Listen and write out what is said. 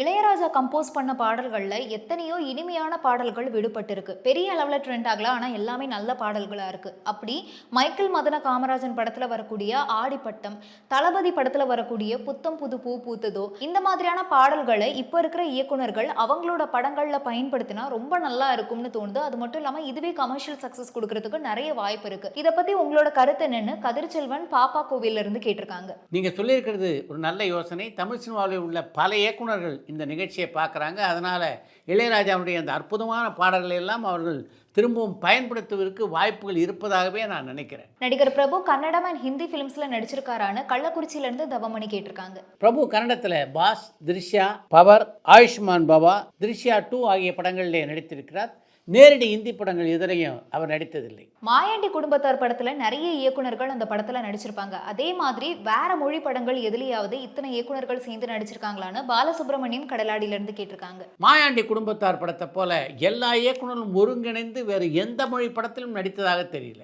Ilaiyaraaja compose பண்ண பாடல்களில் எத்தனையோ இனிமையான பாடல்கள் விடுபட்டிருக்கு. பெரிய அளவில் ட்ரெண்ட் ஆகல ஆனால் எல்லாமே நல்ல பாடல்களாக இருக்குது அப்படி மைக்கேல் மதன காமராஜன் படத்தில் வரக்கூடிய ஆடிப்பட்டம் தளபதி படத்தில் வரக்கூடிய புத்தம் புது பூ பூத்ததோ இந்த மாதிரியான பாடல்களை இப்போ இருக்கிற இயக்குனர்கள் அவங்களோட படங்களில் பயன்படுத்தினா ரொம்ப நல்லா இருக்கும்னு தோணுது. அது மட்டும் இல்லாமல் இதுவே கமர்ஷியல் சக்ஸஸ் கொடுக்கறதுக்கு நிறைய வாய்ப்பு இருக்கு. இதை பற்றி உங்களோட கருத்து என்னன்னு கதிர்ச்செல்வன் பாப்பா கோவில்ல இருந்து கேட்டிருக்காங்க. நீங்கள் சொல்லியிருக்கிறது ஒரு நல்ல யோசனை. தமிழ் சினிமாவில் உள்ள பல இயக்குனர்கள் இந்த நிகழ்ச்சியை பார்க்குறாங்க. அதனால் இளையராஜாவுடைய அந்த அற்புதமான பாடல்களை எல்லாம் அவர்கள் திரும்பவும் பயன்படுத்துவதற்கு வாய்ப்புகள் இருப்பதாகவே நான் நினைக்கிறேன். நடிகர் பிரபு கன்னடம் அண்ட் ஹிந்தி ஃபிலிம்ஸ்ல நடிச்சிருக்காரான்னு கள்ளக்குறிச்சியில இருந்து தவமணி கேட்டிருக்காங்க. பிரபு கன்னடத்தில் boss Drishya power Ayushman Bhava Drishya two ஆகிய படங்களிலே நடித்திருக்கிறார். நேரடி இந்தி படங்கள் எதிரையும் அவர் நடித்ததில்லை. மாயாண்டி குடும்பத்தார் படத்துல நிறைய இயக்குனர்கள் அந்த படத்துல நடிச்சிருப்பாங்க. அதே மாதிரி வேற மொழி படங்கள் எதுலயாவது இத்தனை இயக்குனர்கள் சேர்ந்து நடிச்சிருக்காங்களான்னு பாலசுப்ரமணியம் கடலாடியில இருந்து கேட்டிருக்காங்க. மாயாண்டி குடும்பத்தார் படத்தை போல எல்லா இயக்குனரும் ஒருங்கிணைந்து வேறு எந்த மொழி படத்திலும் நடித்ததாக தெரியல.